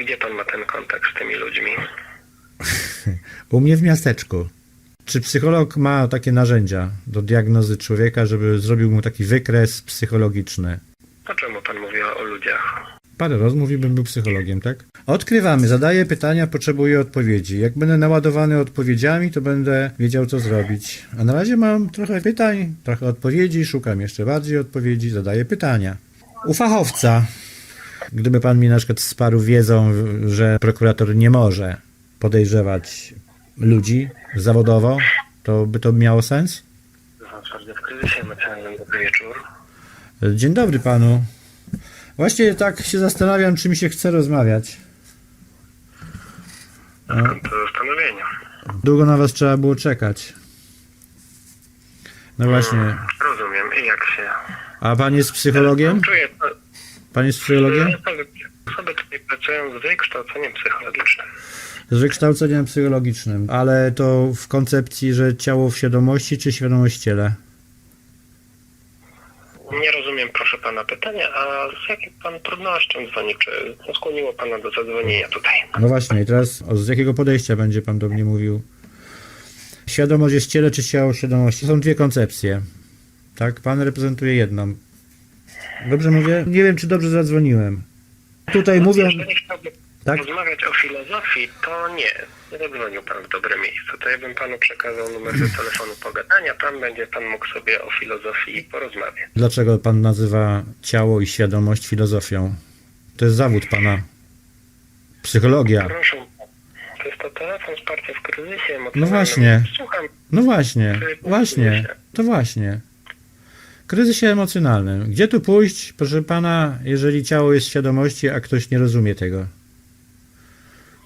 Gdzie pan ma ten kontakt z tymi ludźmi? U mnie w miasteczku. Czy psycholog ma takie narzędzia do diagnozy człowieka, żeby zrobił mu taki wykres psychologiczny? A czemu pan mówi o, o ludziach? Parę rozmów i bym był psychologiem, tak? Odkrywamy, zadaję pytania, potrzebuję odpowiedzi. Jak będę naładowany odpowiedziami, to będę wiedział, co zrobić. A na razie mam trochę pytań, trochę odpowiedzi, szukam jeszcze bardziej odpowiedzi, zadaję pytania. U fachowca. Gdyby pan mi na przykład wsparł wiedzą, że prokurator nie może podejrzewać ludzi zawodowo, to by to miało sens? Twardy w kryzysie emocjonalnym. Dobry wieczór. Dzień dobry panu. Właśnie tak się zastanawiam, czy mi się chce rozmawiać. Skąd to zastanowienie? Długo na was trzeba było czekać. No właśnie. Rozumiem. I jak się... A pan jest psychologiem? Czuję... Pan jest psychologiem? Tutaj pracują z wykształceniem psychologicznym. Z wykształceniem psychologicznym. Ale to w koncepcji, że ciało w świadomości, czy świadomość ciele? Nie rozumiem, proszę pana, pytania, a z jaką pan trudnością dzwoni? Czy co skłoniło pana do zadzwonienia tutaj? No właśnie, i teraz o, z jakiego podejścia będzie pan do mnie mówił? Świadomość jest ciele, czy ciało w świadomości? Są dwie koncepcje. Tak? Pan reprezentuje jedną. Dobrze mówię? Nie wiem, czy dobrze zadzwoniłem. Tutaj mówią... Jeżeli chciałby Tak? rozmawiać o filozofii, to nie. Nie zadzwonił pan w dobre miejsce. To ja bym panu przekazał numer do telefonu pogadania. Tam będzie pan mógł sobie o filozofii porozmawiać. Dlaczego pan nazywa ciało i świadomość filozofią? To jest zawód pana. Psychologia. Proszę, to jest to telefon wsparcia w kryzysie. No właśnie. Słucham. No właśnie, właśnie, to właśnie. Kryzysie emocjonalnym. Gdzie tu pójść, proszę pana, jeżeli ciało jest w świadomości, a ktoś nie rozumie tego?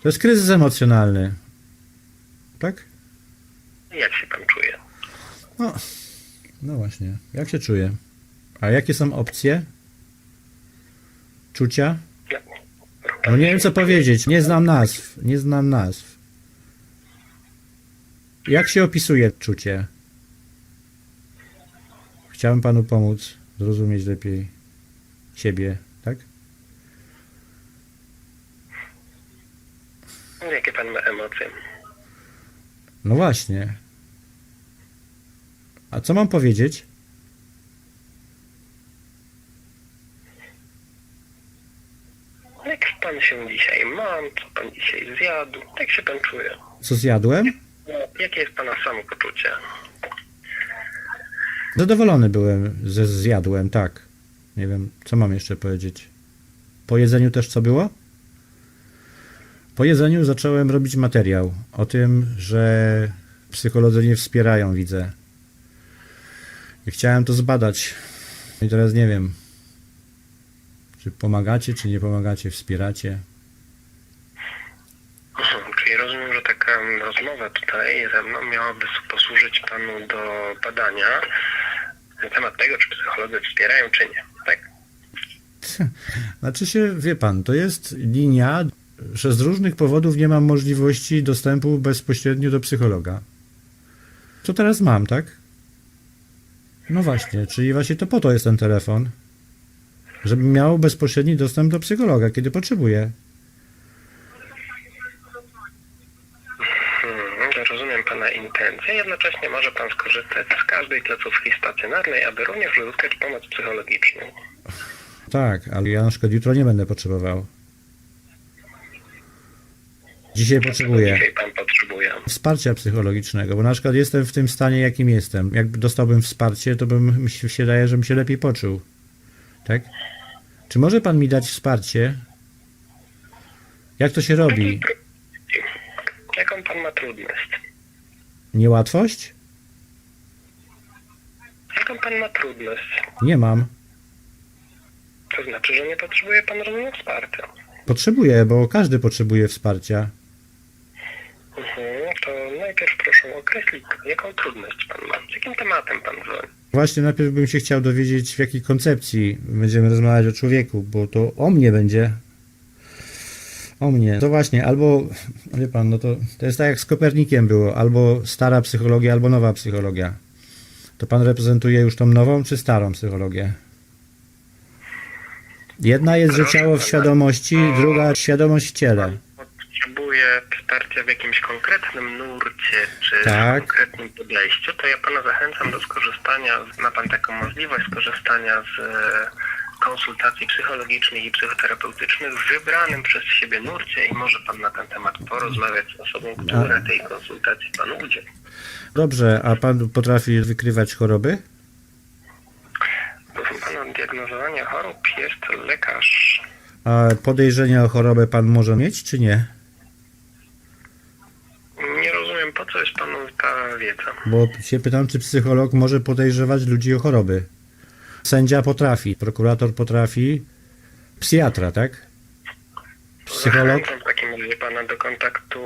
To jest kryzys emocjonalny. Tak? Jak się pan czuje? No, no właśnie. Jak się czuję? A jakie są opcje? Czucia? No nie wiem co powiedzieć. Nie znam nazw. Nie znam nazw. Jak się opisuje czucie? Chciałem panu pomóc zrozumieć lepiej siebie, tak? Jakie pan ma emocje? No właśnie. A co mam powiedzieć? Jak pan się dzisiaj mam? Co pan dzisiaj zjadł? Jak się pan czuje? Co zjadłem? No, jakie jest pana samopoczucie? Zadowolony byłem, że zjadłem, tak. Nie wiem, co mam jeszcze powiedzieć. Po jedzeniu też co było? Po jedzeniu zacząłem robić materiał o tym, że psycholodzy nie wspierają, widzę. I chciałem to zbadać. I teraz nie wiem, czy pomagacie, czy nie pomagacie, wspieracie. Czyli rozumiem, że taka rozmowa tutaj ze mną miałaby posłużyć panu do badania na temat tego, czy psycholodzy wspierają, czy nie. Tak? Znaczy się, wie pan, to jest linia, że z różnych powodów nie mam możliwości dostępu bezpośrednio do psychologa. Co teraz mam, tak? No właśnie, czyli właśnie to po to jest ten telefon, żebym miał bezpośredni dostęp do psychologa, kiedy potrzebuję. Hmm, rozumiem pana intencje. Jednocześnie może pan skorzystać z każdej placówki stacjonarnej, aby również uzyskać pomoc psychologiczną. Tak, ale ja na przykład jutro nie będę potrzebował. Dzisiaj Czego potrzebuję. dzisiaj pan potrzebuje? wsparcia psychologicznego, bo na przykład jestem w tym stanie, jakim jestem. Jak dostałbym wsparcie, to bym się wydaje, że bym się lepiej poczuł. Tak? Czy może pan mi dać wsparcie? Jak to się robi? Jaką pan ma trudność? Niełatwość? Jaką pan ma trudność? Nie mam. To znaczy, że nie potrzebuje pan rozumiem wsparcia. Potrzebuję, bo każdy potrzebuje wsparcia. Mhm, to najpierw proszę określić, jaką trudność pan ma. Z jakim tematem pan dzwoni? Właśnie najpierw bym się chciał dowiedzieć, w jakiej koncepcji będziemy rozmawiać o człowieku, bo to o mnie będzie. O mnie. To właśnie, albo, wie pan, no to, to jest tak jak z Kopernikiem było, albo stara psychologia, albo nowa psychologia. To pan reprezentuje już tą nową, czy starą psychologię? Jedna jest, że ciało w świadomości, druga świadomość w ciele. Potrzebuje wsparcia w jakimś konkretnym nurcie, czy Tak. konkretnym podejściu, to ja pana zachęcam do skorzystania, ma pan taką możliwość skorzystania z konsultacji psychologicznych i psychoterapeutycznych w wybranym przez siebie nurcie i może pan na ten temat porozmawiać z osobą, która tej konsultacji panu udzieli. Dobrze, a pan potrafi wykrywać choroby? Proszę pana, od diagnozowania chorób jest lekarz. A podejrzenia o chorobę pan może mieć, czy nie? Nie rozumiem, po co jest panu ta wiedza. Bo się pytam, czy psycholog może podejrzewać ludzi o choroby. Sędzia potrafi, prokurator potrafi, psychiatra, tak? Psycholog? Zachęcam w takim razie pana do kontaktu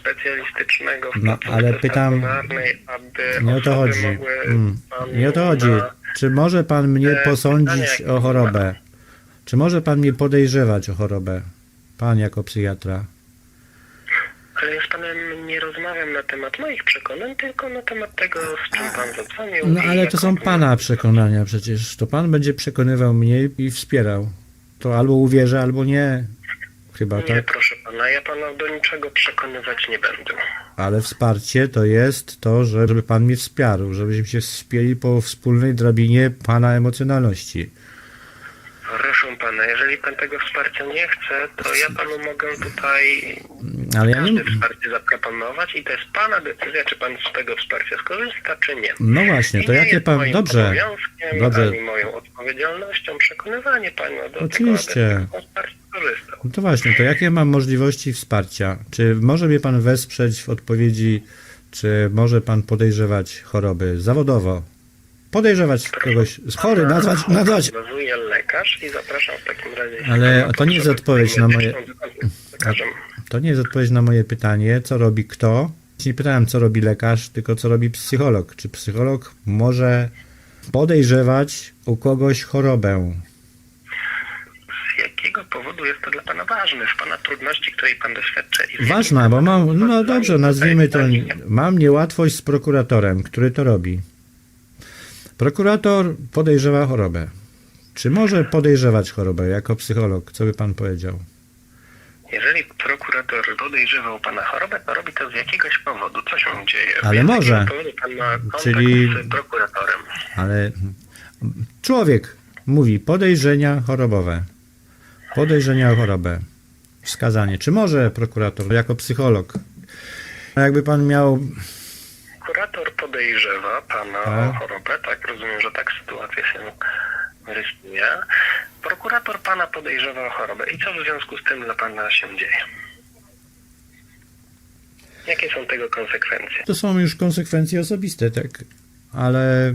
specjalistycznego w No, ale pytam- aby Nie o to chodzi. Mm. Nie o to chodzi. Czy może pan mnie posądzić o chorobę? Czy może pan mnie podejrzewać o chorobę? Pan jako psychiatra. Ale ja z panem nie rozmawiam na temat moich przekonań, tylko na temat tego, z czym pan zadzwonił. No ale to są pan- pana przekonania przecież. To pan będzie przekonywał mnie i wspierał. To albo uwierzę, albo nie. Chyba Nie, tak. proszę pana, ja pana do niczego przekonywać nie będę. Ale wsparcie to jest to, że- żeby pan mnie wspierał, żebyśmy się wspięli po wspólnej drabinie pana emocjonalności. Proszę pana, jeżeli pan tego wsparcia nie chce, to ja panu mogę tutaj Ale ja nie. wsparcie zaproponować i to jest pana decyzja, czy pan z tego wsparcia skorzysta, czy nie. No właśnie, I to nie jakie jest pan. moim Dobrze. obowiązkiem, Dobrze. ani moją odpowiedzialnością przekonywanie panią do Oczywiście. tego, aby z tego wsparcia korzystał. No to właśnie, to jakie mam możliwości wsparcia? Czy może mnie pan wesprzeć w odpowiedzi, czy może pan podejrzewać choroby zawodowo? Podejrzewać kogoś z chory, nazwać, nazwać. Bazuje lekarz i zapraszam w takim razie. Ale to nie jest odpowiedź na moje- lekarzem. To nie jest odpowiedź na moje pytanie, co robi kto. Nie pytałem, co robi lekarz, tylko co robi psycholog. Czy psycholog może podejrzewać u kogoś chorobę? Z jakiego powodu jest to dla pana ważne? Z pana trudności, której pan doświadcza? i Ważna, bo mam, no dobrze, nazwijmy to, mam niełatwość z prokuratorem, który to robi. Prokurator podejrzewa chorobę. Czy może podejrzewać chorobę jako psycholog? Co by pan powiedział? Jeżeli prokurator podejrzewał pana chorobę, to robi to z jakiegoś powodu. Co się dzieje? Ale może. pan ma kontakt Czyli- z prokuratorem? Ale człowiek mówi podejrzenia chorobowe. Podejrzenia o chorobę. Wskazanie. Czy może prokurator jako psycholog? Jakby pan miał Kurator podejrzewa pana Tak. o chorobę, tak rozumiem, że tak sytuacja się rysuje. Prokurator pana podejrzewa o chorobę. I co w związku z tym dla pana się dzieje? Jakie są tego konsekwencje? To są już konsekwencje osobiste, tak? Ale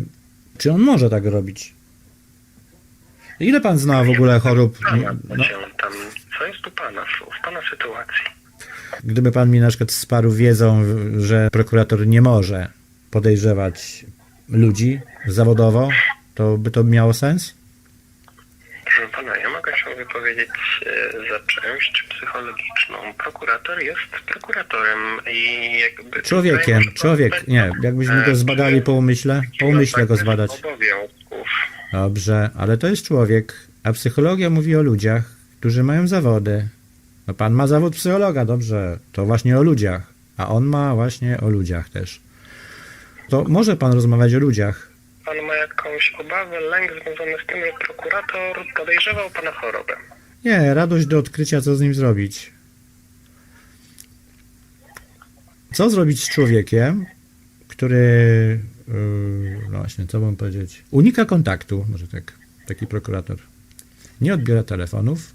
czy on może tak robić? Ile pan zna w ogóle chorób? Pana, No, co jest u pana, w, pana sytuacji? gdyby pan mi na przykład wsparł wiedzą, że prokurator nie może podejrzewać ludzi zawodowo, to by to miało sens? Proszę pana, ja mogę się wypowiedzieć e, za część psychologiczną. Prokurator jest prokuratorem i jakby... Człowiekiem, człowiek, nie, jakbyśmy e, go zbadali po umyśle, po umyśle go zbadać. obowiązków. Dobrze, ale to jest człowiek, a psychologia mówi o ludziach, którzy mają zawody. No pan ma zawód psychologa, dobrze, to właśnie o ludziach, a on ma właśnie o ludziach też. To może pan rozmawiać o ludziach. Pan ma jakąś obawę, lęk związany z tym, że prokurator podejrzewał pana chorobę. Nie, radość do odkrycia, co z nim zrobić. Co zrobić z człowiekiem, który, yy, no właśnie, co mam powiedzieć, unika kontaktu, może tak, taki prokurator. Nie odbiera telefonów,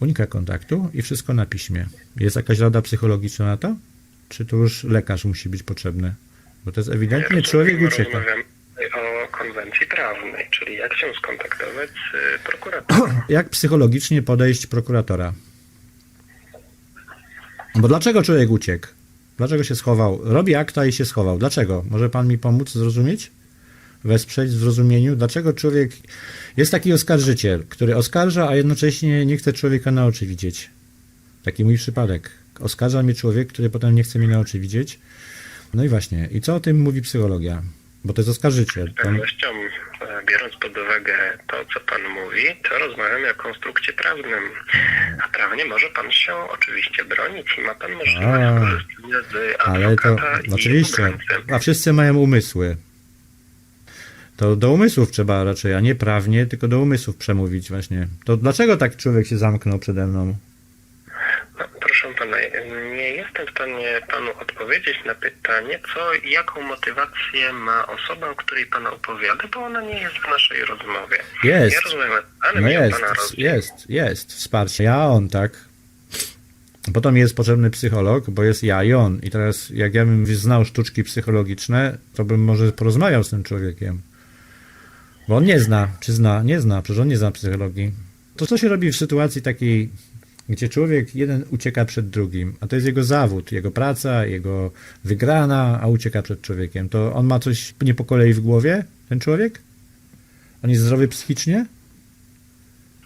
unika kontaktu i wszystko na piśmie. Jest jakaś rada psychologiczna na to? Czy tu już lekarz musi być potrzebny? Bo to jest ewidentnie człowiek ucieka. Rozmawiam o konwencji prawnej, czyli jak się skontaktować z prokuratorem. jak psychologicznie podejść prokuratora? Bo dlaczego człowiek uciekł? Dlaczego się schował? Robi akta i się schował. Dlaczego? Może pan mi pomóc zrozumieć? Wesprzeć w zrozumieniu? Dlaczego człowiek... Jest taki oskarżyciel, który oskarża, a jednocześnie nie chce człowieka na oczy widzieć. Taki mój przypadek. Oskarża mnie człowiek, który potem nie chce mnie na oczy widzieć. No i właśnie. I co o tym mówi psychologia? Bo to jest oskarżyciel. Z pewnością e, biorąc pod uwagę to, co pan mówi, to rozmawiamy o konstrukcie prawnym. A prawnie może pan się oczywiście bronić i ma pan możliwość A, korzystania z Ale to i oczywiście, obrońcy. a wszyscy mają umysły. To do umysłów trzeba raczej, a nie prawnie, tylko do umysłów przemówić właśnie. To dlaczego tak człowiek się zamknął przede mną? No, proszę pana, nie jestem w stanie panu odpowiedzieć na pytanie, co, jaką motywację ma osoba, o której pan opowiada, bo ona nie jest w naszej rozmowie. Jest. Ja rozumiem, ale No jest, pana rozmowie. jest, jest wsparcie. Ja, on, tak. Potem jest potrzebny psycholog, bo jest ja i on. I teraz, jak ja bym znał sztuczki psychologiczne, to bym może porozmawiał z tym człowiekiem. Bo on nie zna, czy zna, nie zna, przecież on nie zna psychologii. To co się robi w sytuacji takiej, gdzie człowiek jeden ucieka przed drugim, a to jest jego zawód, jego praca, jego wygrana, a ucieka przed człowiekiem. To on ma coś nie po kolei w głowie, ten człowiek? On jest zdrowy psychicznie?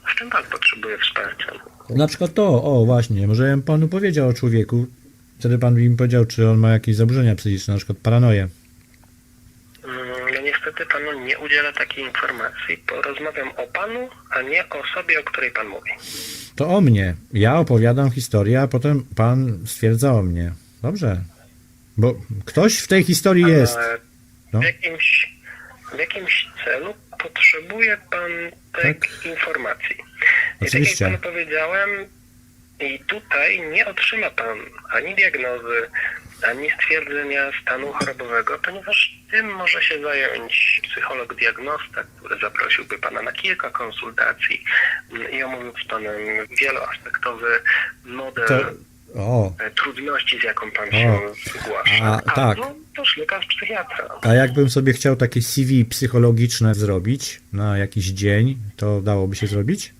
W czym pan potrzebuje wsparcia? Na przykład to, o właśnie, może ja bym panu powiedział o człowieku, wtedy pan by mi powiedział, czy on ma jakieś zaburzenia psychiczne, na przykład paranoję. Niestety panu nie udzielę takiej informacji, rozmawiam o panu, a nie o sobie, o której pan mówi. To o mnie. Ja opowiadam historię, a potem pan stwierdza o mnie. Dobrze. Bo ktoś w tej historii jest. Ale No. w, jakimś, w jakimś celu potrzebuje pan tej Tak. informacji. I Oczywiście. tak jak panu powiedziałem, i tutaj nie otrzyma pan ani diagnozy, ani stwierdzenia stanu chorobowego, ponieważ tym może się zająć psycholog-diagnosta, który zaprosiłby pana na kilka konsultacji mm, i omówił z panem wieloaspektowy model To, o, e, trudności, z jaką pan się zgłasza. A, tak. Albo też lekarz psychiatra. a jakbym sobie chciał takie CV psychologiczne zrobić na jakiś dzień, to dałoby się zrobić?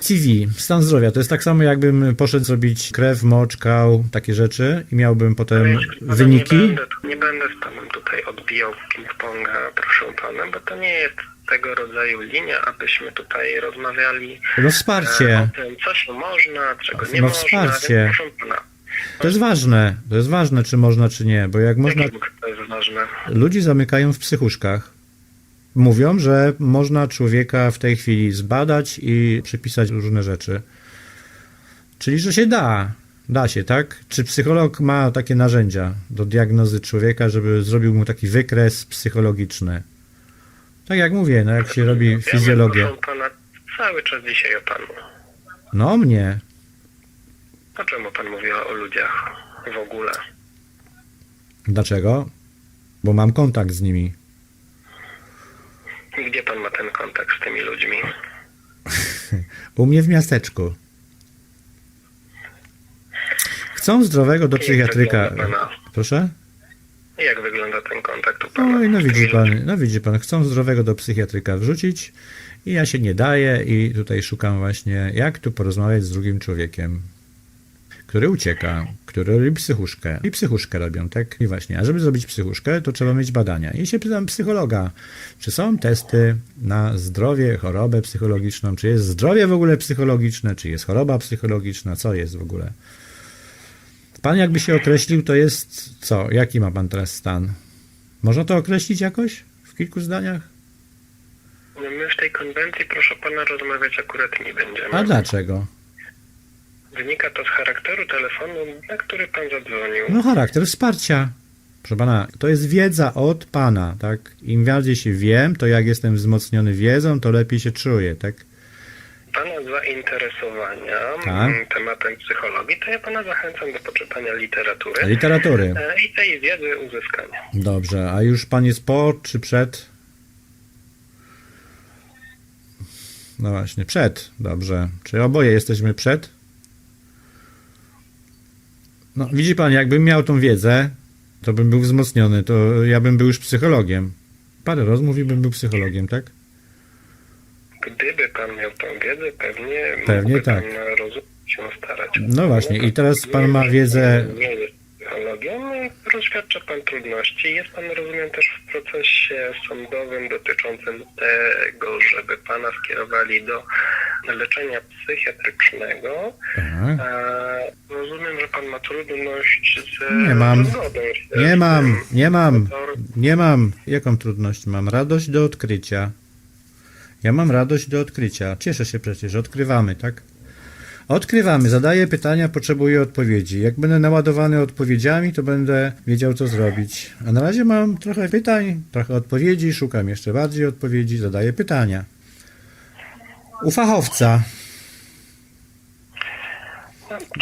CV, stan zdrowia, to jest tak samo jakbym poszedł zrobić krew, mocz, kał, takie rzeczy i miałbym potem wyniki. Nie będę, nie będę z panem tutaj odbijał ping-ponga, proszę pana, bo to nie jest tego rodzaju linia, abyśmy tutaj rozmawiali No e, wsparcie. o tym, co się można, czego nie No można. wsparcie. Więc proszę pana, To jest ważne. To jest ważne, czy można, czy nie, bo jak można. to jest ważne? Ludzi zamykają w psychuszkach. Mówią, że można człowieka w tej chwili zbadać i przypisać różne rzeczy. Czyli, że się da. Da się, tak? Czy psycholog ma takie narzędzia do diagnozy człowieka, żeby zrobił mu taki wykres psychologiczny? Tak jak mówię, no jak się robi fizjologię. Proszę pana, cały czas dzisiaj o panu. No mnie. O czemu pan mówi o ludziach w ogóle? Dlaczego? Bo mam kontakt z nimi. Gdzie pan ma ten kontakt z tymi ludźmi? U mnie w miasteczku. Chcą zdrowego do psychiatryka. Proszę? Jak wygląda ten kontakt u pana? Oj, no widzi pan, no widzi pan, chcą zdrowego do psychiatryka wrzucić i ja się nie daję i tutaj szukam właśnie, jak tu porozmawiać z drugim człowiekiem, który ucieka, który robi psychuszkę. I psychuszkę robią, tak? I właśnie, a żeby zrobić psychuszkę, to trzeba mieć badania. I się pytam psychologa, czy są testy na zdrowie, chorobę psychologiczną, czy jest zdrowie w ogóle psychologiczne, czy jest choroba psychologiczna, co jest w ogóle. Pan jakby się określił, to jest co? Jaki ma pan teraz stan? Można to określić jakoś? W kilku zdaniach? No My w tej konwencji, proszę pana, rozmawiać akurat nie będziemy. A dlaczego? Wynika to z charakteru telefonu, na który pan zadzwonił. No charakter wsparcia. Proszę pana, to jest wiedza od pana, tak? Im bardziej się wiem, to jak jestem wzmocniony wiedzą, to lepiej się czuję, tak? Pana zainteresowania Tak. tematem psychologii, to ja pana zachęcam do poczytania literatury Literatury. e, i tej wiedzy uzyskania. Dobrze, a już pan jest po czy przed? No właśnie, przed, dobrze. Czy oboje jesteśmy przed? No, widzi pan, jakbym miał tą wiedzę, to bym był wzmocniony, to ja bym był już psychologiem. Parę rozmów i bym był psychologiem, tak? Gdyby pan miał tą wiedzę, pewnie, Pewnie tak. pan rozumieć się starać. No właśnie, i teraz pan ma wiedzę, Nie jest psychologiem, rozświadcza pan trudności. Jest pan, rozumiem, też w procesie sądowym dotyczącym tego, żeby pana skierowali do leczenia psychiatrycznego. E, rozumiem, że pan ma trudność z Nie mam. Nie mam, nie mam, nie mam. Jaką trudność mam? Radość do odkrycia. Ja mam radość do odkrycia. Cieszę się przecież, odkrywamy, tak? Odkrywamy, zadaję pytania, potrzebuję odpowiedzi. Jak będę naładowany odpowiedziami, to będę wiedział, co zrobić. A na razie mam trochę pytań, trochę odpowiedzi, szukam jeszcze bardziej odpowiedzi, zadaję pytania. U fachowca.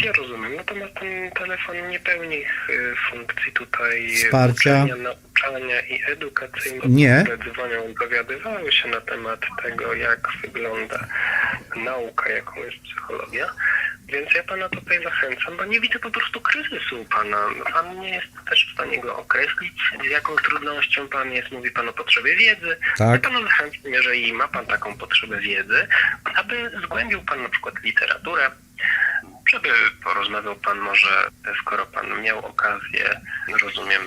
Ja rozumiem, natomiast ten telefon nie pełni y, funkcji tutaj Wsparcia. uczenia, nauczania i edukacyjnego. Nie. dzwonią, dowiadywały się na temat tego, jak wygląda nauka, jaką jest psychologia. Więc ja pana tutaj zachęcam, bo nie widzę po prostu kryzysu u pana. Pan nie jest też w stanie go określić, z jaką trudnością pan jest. Mówi pan o potrzebie wiedzy. Tak. Ja panu zachęcam, jeżeli ma pan taką potrzebę wiedzy, aby zgłębił pan na przykład literaturę, żeby porozmawiał pan może, skoro pan miał okazję, rozumiem,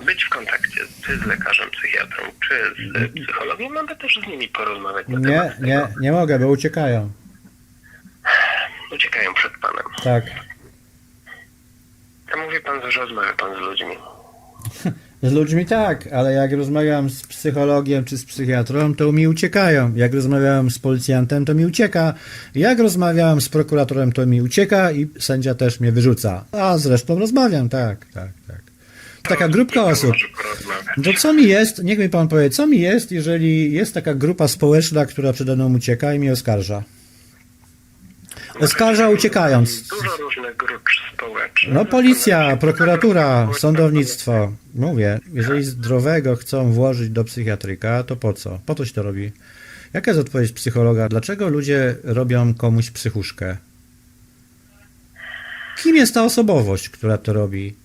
y, być w kontakcie czy z lekarzem psychiatrą, czy z y, psychologiem, aby też z nimi porozmawiać na Nie, temat nie, nie mogę, bo uciekają. Uciekają przed panem. Tak. A mówi pan, że rozmawia pan z ludźmi. Z ludźmi tak, ale jak rozmawiam z psychologiem czy z psychiatrą, to mi uciekają. Jak rozmawiałem z policjantem, to mi ucieka. Jak rozmawiałem z prokuratorem, to mi ucieka i sędzia też mnie wyrzuca. A zresztą rozmawiam, tak, tak, tak. Taka grupka osób. To co mi jest, niech mi pan powie, co mi jest, jeżeli jest taka grupa społeczna, która przede mną ucieka i mnie oskarża? Oskarża uciekając. Dużo społecznych. No policja, prokuratura, sądownictwo. Mówię, jeżeli zdrowego chcą włożyć do psychiatryka, to po co? Po co się to robi? Jaka jest odpowiedź psychologa? Dlaczego ludzie robią komuś psychuszkę? Kim jest ta osobowość, która to robi?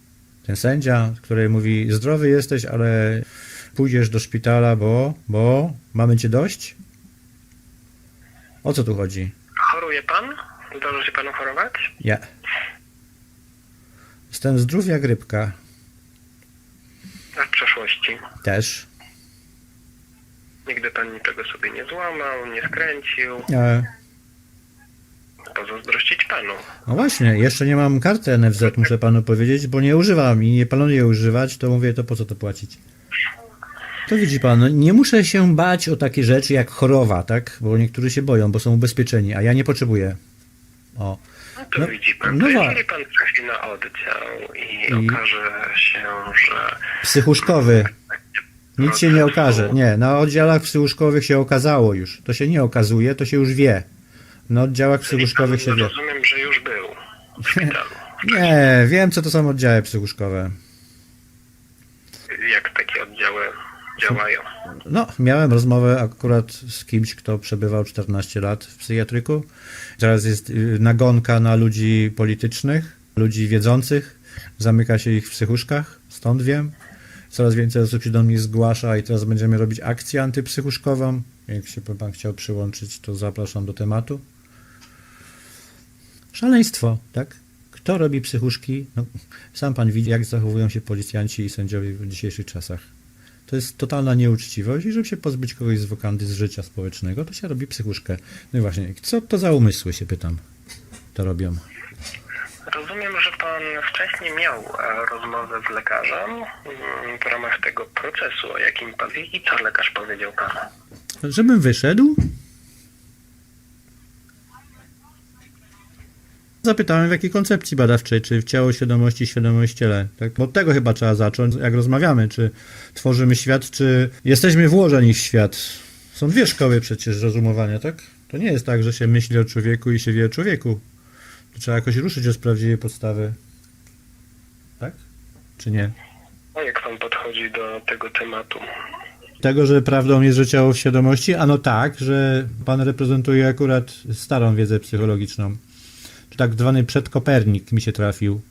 Ten sędzia, który mówi, zdrowy jesteś, ale pójdziesz do szpitala, bo, bo mamy cię dość? O co tu chodzi? Choruje pan? Zdarza się panu chorować? Nie. Jestem zdrów jak rybka. A w przeszłości? Też. Nigdy pan niczego sobie nie złamał, nie skręcił. E, Pozazdrościć panu. no właśnie, jeszcze nie mam karty NFZ, muszę panu powiedzieć, bo nie używam i nie planuję używać, to mówię, to po co to płacić? To widzi pan, nie muszę się bać o takie rzeczy jak choroba, tak? Bo niektórzy się boją, bo są ubezpieczeni, a ja nie potrzebuję. O. No to No, widzi pan, no wa- jeżeli pan trafi na oddział i, I- okaże się, że Psychuszkowy. Nic się nie okaże. Nie, na oddziałach psychuszkowych się okazało już. To się nie okazuje, to się już wie. Na oddziałach psychuszkowych się wie. Rozumiem, że już był w szpitalu. Nie, wiem co to są oddziały psychuszkowe. Jak takie oddziały działają. No, miałem rozmowę akurat z kimś, kto przebywał 14 lat w psychiatryku. Teraz jest y, nagonka na ludzi politycznych, ludzi wiedzących. Zamyka się ich w psychuszkach, stąd wiem. Coraz więcej osób się do mnie zgłasza i teraz będziemy robić akcję antypsychuszkową. Jak się pan chciał przyłączyć, to zapraszam do tematu. Szaleństwo, tak? Kto robi psychuszki? No, sam pan widzi, jak zachowują się policjanci i sędziowie w dzisiejszych czasach. To jest totalna nieuczciwość i żeby się pozbyć kogoś z wokandy z życia społecznego, to się robi psychuszkę. No i właśnie, co to za umysły, się pytam, to robią. Rozumiem, że pan wcześniej miał e, rozmowę z lekarzem mm, w ramach tego procesu, o jakim pan i co lekarz powiedział panu. Żebym wyszedł? Zapytałem w jakiej koncepcji badawczej, czy w ciało świadomości, świadomość ciele. Tak? Bo od tego chyba trzeba zacząć, jak rozmawiamy, czy tworzymy świat, czy jesteśmy włożeni w świat. Są dwie szkoły przecież rozumowania, tak? To nie jest tak, że się myśli o człowieku i się wie o człowieku. To trzeba jakoś ruszyć od prawdziwej podstawy. Tak? Czy nie? A jak pan podchodzi do tego tematu? Tego, że prawdą jest, że ciało w świadomości? Ano tak, że pan reprezentuje akurat starą wiedzę psychologiczną. Tak zwany przedkopernik mi się trafił.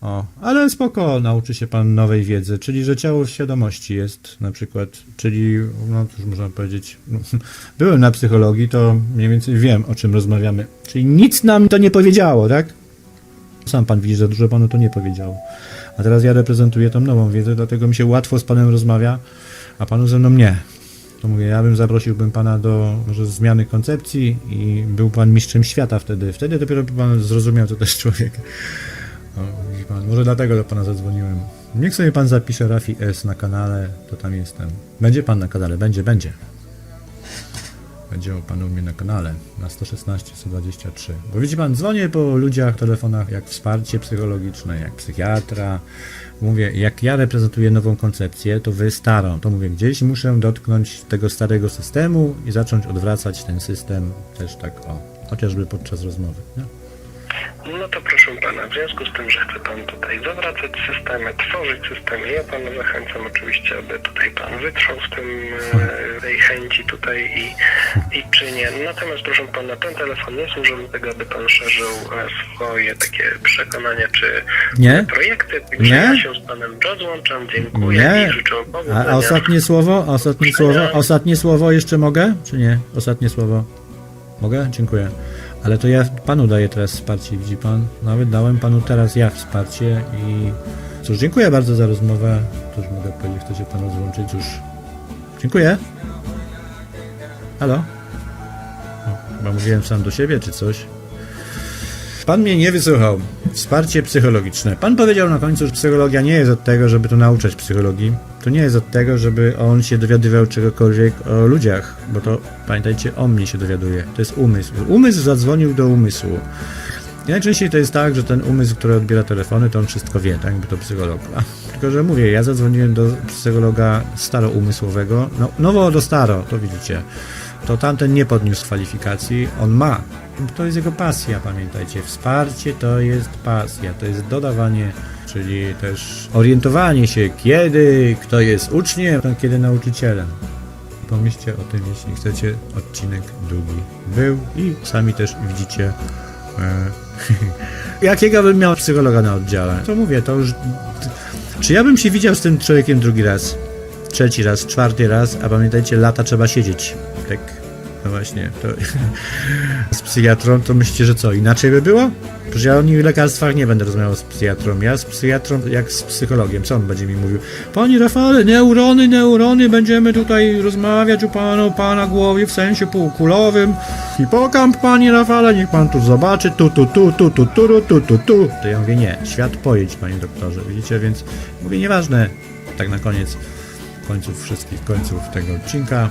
O, ale spoko, nauczy się pan nowej wiedzy, czyli że ciało w świadomości jest na przykład, czyli, no cóż można powiedzieć, no, byłem na psychologii, to mniej więcej wiem, o czym rozmawiamy. Czyli nic nam to nie powiedziało, tak? Sam pan widzi, że dużo panu to nie powiedziało. A teraz ja reprezentuję tą nową wiedzę, dlatego mi się łatwo z panem rozmawia, a panu ze mną nie. To mówię, ja bym zaprosiłbym pana do może zmiany koncepcji i był pan mistrzem świata wtedy. Wtedy dopiero by pan zrozumiał, co to jest człowiek. O, widzi pan, może dlatego do pana zadzwoniłem. Niech sobie pan zapisze Rafi S na kanale, to tam jestem. Będzie pan na kanale, będzie, będzie. Będzie o panu mnie na kanale, na 116 123. Bo widzi pan, dzwonię po ludziach, telefonach, jak wsparcie psychologiczne, jak psychiatra. Mówię, jak ja reprezentuję nową koncepcję, to wy starą. To mówię, gdzieś muszę dotknąć tego starego systemu i zacząć odwracać ten system też tak o. Chociażby podczas rozmowy. Nie? No to proszę pana, w związku z tym, że chce pan tutaj zawracać systemy, tworzyć systemy, ja pana zachęcam oczywiście, aby tutaj pan wytrwał z tym e, tej chęci tutaj i, i czynię. Natomiast proszę pana, ten telefon nie służy do tego, aby pan szerzył e, swoje takie przekonania czy Nie? projekty. Nie? Także ja się z panem rozłączam, dziękuję Nie. i życzę A, powodzenia. a ostatnie słowo? Ostatnie słowo? Ostatnie słowo jeszcze mogę? Czy nie? Ostatnie słowo. Mogę? Dziękuję. Ale to ja panu daję teraz wsparcie, widzi pan? Nawet dałem panu teraz ja wsparcie i cóż, dziękuję bardzo za rozmowę. Cóż mogę powiedzieć, chcę się pan rozłączyć już. Dziękuję. Halo? O, chyba mówiłem sam do siebie, czy coś? Pan mnie nie wysłuchał. Wsparcie psychologiczne. Pan powiedział na końcu, że psychologia nie jest od tego, żeby tu nauczać psychologii. To nie jest od tego, żeby on się dowiadywał czegokolwiek o ludziach, bo to pamiętajcie, on mnie się dowiaduje. To jest umysł. Umysł zadzwonił do umysłu. I najczęściej to jest tak, że ten umysł, który odbiera telefony, to on wszystko wie, tak jakby to psycholog. A, tylko, że mówię, ja zadzwoniłem do psychologa staroumysłowego, no, nowo do staro, to widzicie. To tamten nie podniósł kwalifikacji, on ma. To jest jego pasja, pamiętajcie. Wsparcie to jest pasja, to jest dodawanie, czyli też orientowanie się, kiedy kto jest uczniem, a kiedy nauczycielem. Pomyślcie o tym, jeśli chcecie. Odcinek długi był i sami też widzicie. E, jakiego bym miał psychologa na oddziale? To mówię, to już. Czy ja bym się widział z tym człowiekiem drugi raz? Trzeci raz, czwarty raz, a pamiętajcie, lata trzeba siedzieć. No właśnie, to z psychiatrą to myślicie, że co, inaczej by było? Przecież ja o nich lekarstwach nie będę rozmawiał z psychiatrą. Ja z psychiatrą jak z psychologiem. Co on będzie mi mówił? Panie Rafale, neurony, neurony, będziemy tutaj rozmawiać u pana, o pana głowie w sensie półkulowym. Hipokamp, panie Rafale, niech pan tu zobaczy. Tu, tu, tu, tu, tu, tu, tu, tu, tu. To ja mówię, nie, świat pojedź, panie doktorze. Widzicie, więc mówię, nieważne. Tak na koniec, końców wszystkich końców tego odcinka.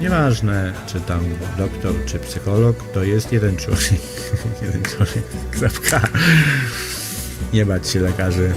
Nieważne, czy tam doktor, czy psycholog, to jest jeden człowiek. jeden człowiek. Kropka. Nie bać się lekarzy.